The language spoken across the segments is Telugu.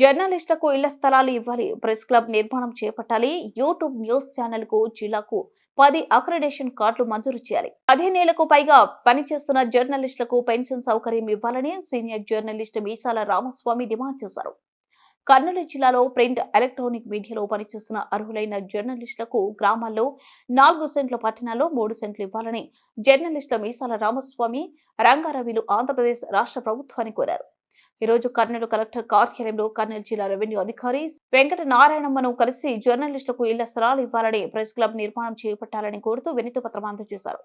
జర్నలిస్టులకు ఇళ్ళ స్థలాలు ఇవ్వాలి. ప్రెస్ క్లబ్ నిర్మాణం చేపట్టాలి. యూట్యూబ్ న్యూస్ ఛానల్కు జిల్లాకు పది అక్రిడేషన్ కార్డులు మంజూరు చేయాలి. పదిహేనేళ్ళకు పైగా పనిచేస్తున్న జర్నలిస్టులకు పెన్షన్ సౌకర్యం ఇవ్వాలని senior journalist Meesala Ramaswamy demand చేశారు. కర్నూలు జిల్లాలో ప్రింట్ ఎలక్ట్రానిక్ మీడియాలో పనిచేస్తున్న అర్హులైన జర్నలిస్టులకు గ్రామాల్లో నాలుగు సెంట్ల పట్టణాల్లో మూడు సెంట్లు ఇవ్వాలని జర్నలిస్టుల మీసాల రామస్వామి రంగారవిలు ఆంధ్రప్రదేశ్ రాష్ట్ర ప్రభుత్వాన్ని కోరారు. ఈ రోజు కర్నూలు కలెక్టర్ కార్యాలయంలో కర్నూలు జిల్లా రెవెన్యూ అధికారి వెంకట నారాయణమ్మను కలిసి జర్నలిస్టులకు ఇళ్ళ స్థలాలు ఇవ్వాలని ప్రెస్ క్లబ్ నిర్మాణం చేపట్టాలని కోరుతూ వినతి పత్రం అందజేశారు.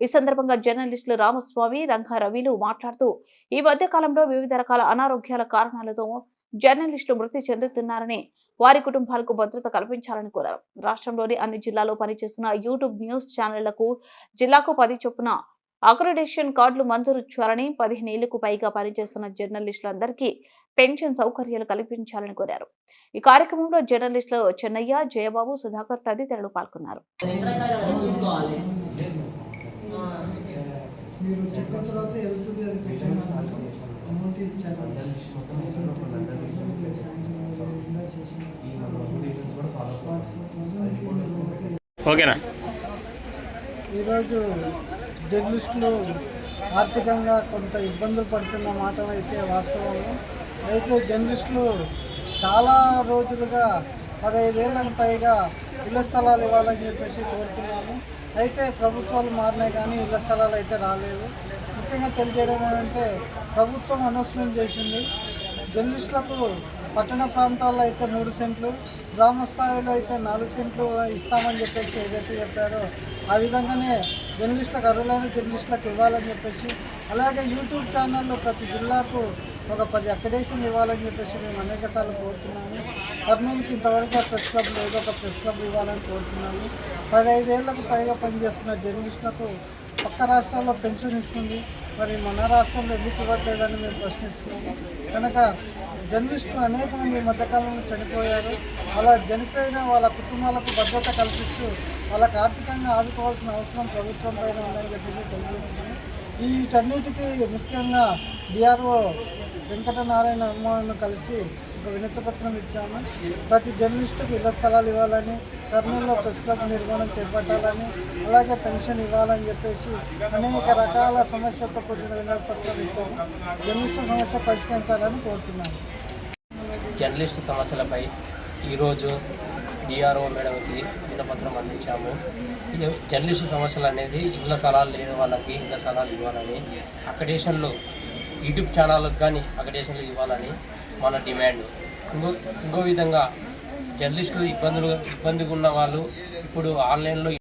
ఈ సందర్భంగా జర్నలిస్టులు రామస్వామి రంగారవిలు మాట్లాడుతూ ఈ మధ్య కాలంలో వివిధ రకాల అనారోగ్యాల కారణాలతో జర్నలిస్టులు మృతి చెందుతున్నారని వారి కుటుంబాలకు భద్రత కల్పించాలని కోరారు. రాష్ట్రంలోని అన్ని జిల్లాల్లో పనిచేస్తున్న యూట్యూబ్ న్యూస్ ఛానళ్ళకు జిల్లాకు పది చొప్పున అక్రిడేషన్ కార్డులు మంజూరు చేయాలని పదిహేను ఏళ్ళకు పైగా పనిచేస్తున్న జర్నలిస్టులందరికీ పెన్షన్ సౌకర్యాలు కల్పించాలని కోరారు. ఈ కార్యక్రమంలో జర్నలిస్టులు చెన్నయ్య జయబాబు సుధాకర్ తదితరులు పాల్గొన్నారు. ఓకేనా? ఈరోజు జర్నలిస్టులు ఆర్థికంగా కొంత ఇబ్బందులు పడుతున్న మాట అయితే వాస్తవము. అయితే జర్నలిస్టులు చాలా రోజులుగా పదహైదేళ్ళకు పైగా ఇళ్ళ స్థలాలు ఇవ్వాలని చెప్పేసి కోరుతున్నాము. అయితే ప్రభుత్వాలు మారినాయి కానీ ఇళ్ళ స్థలాలు అయితే రాలేదు. ముఖ్యంగా తెలియజేయడం ఏంటంటే ప్రభుత్వం అనౌన్స్మెంట్ చేసింది. జర్నలిస్టులకు పట్టణ ప్రాంతాల్లో అయితే మూడు సెంట్లు గ్రామ స్థాయిలో అయితే నాలుగు సెంట్లు ఇస్తామని చెప్పేసి ఏదైతే చెప్పారో ఆ విధంగానే జర్నలిస్టులకు అర్హులైన జర్నలిస్టులకు ఇవ్వాలని చెప్పేసి అలాగే యూట్యూబ్ ఛానల్లో ప్రతి జిల్లాకు ఒక పది అక్కడేషన్ ఇవ్వాలని చెప్పేసి మేము అనేక సార్లు కోరుతున్నాము. కర్నూలుకి ఇంతవరకు ఆ ప్రెస్ క్లబ్ లేదు ఒక ప్రెస్ క్లబ్ ఇవ్వాలని కోరుతున్నాము. పదహైదేళ్ళకు పైగా పనిచేస్తున్న జర్నలిస్టులకు పక్క రాష్ట్రాల్లో పెన్షన్ ఇస్తుంది. మరి మన రాష్ట్రంలో ఎందుకు ఇవ్వట్లేదని మేము ప్రశ్నిస్తున్నాము. కనుక జర్నలిస్టులు అనేక మంది మధ్యకాలంలో చనిపోయారు. అలా చనిపోయిన వాళ్ళ కుటుంబాలకు భద్రత కల్పిస్తూ వాళ్ళకి ఆర్థికంగా ఆదుకోవాల్సిన అవసరం ప్రభుత్వం పైన ఉందని చెప్పేసి తెలియజేస్తున్నాము వీటన్నిటికీ ముఖ్యంగా డిఆర్ఓ వెంకటనారాయణ అమ్మను కలిసి ఒక వినతి పత్రం ఇచ్చాము. ప్రతి జర్నలిస్టుకు ఇళ్ళ స్థలాలు ఇవ్వాలని కర్నూలులో ప్రెస్ క్లబ్ నిర్మాణం చేపట్టాలని అలాగే పెన్షన్ ఇవ్వాలని చెప్పేసి అనేక రకాల సమస్యలతో కూడిన వినతి పత్రం ఇచ్చాము. జర్నలిస్టుల సమస్య పరిష్కరించాలని కోరుతున్నాను. జర్నలిస్టు సమస్యలపై ఈరోజు డిఆర్ఓ మేడంకి వినపత్రం అందించాము. ఈ జర్నలిస్టు సమస్యలు అనేది ఇళ్ళ స్థలాలు లేని వాళ్ళకి ఇళ్ళ స్థలాలు ఇవ్వాలని అకడేషన్లు యూట్యూబ్ ఛానళ్ళకు కానీ అకడేషన్లు ఇవ్వాలని మన డిమాండ్. ఇంకో ఇంకో విధంగా జర్నలిస్టులు ఇబ్బందులు ఇబ్బందిగా ఉన్న వాళ్ళు ఇప్పుడు ఆన్లైన్లో